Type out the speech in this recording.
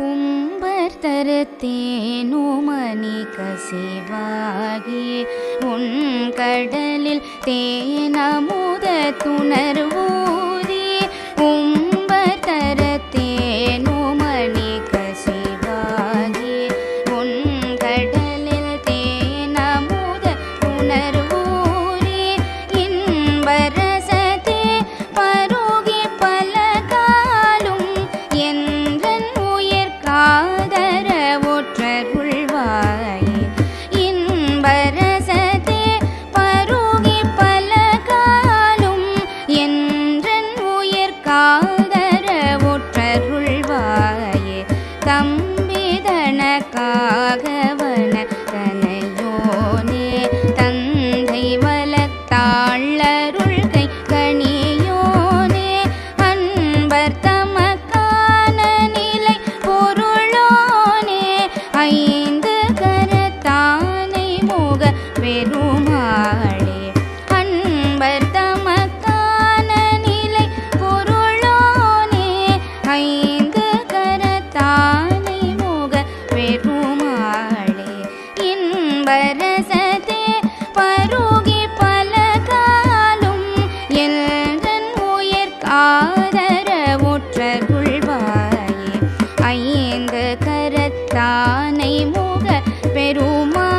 கும்பர் தரத்தேனோ மணி கசிவாகி உன் கடலில் தேனமுத துணர்வு வேதனக்காகவன தனையோனே தந்தை வளத்தாளருள் தானை முக பெருமா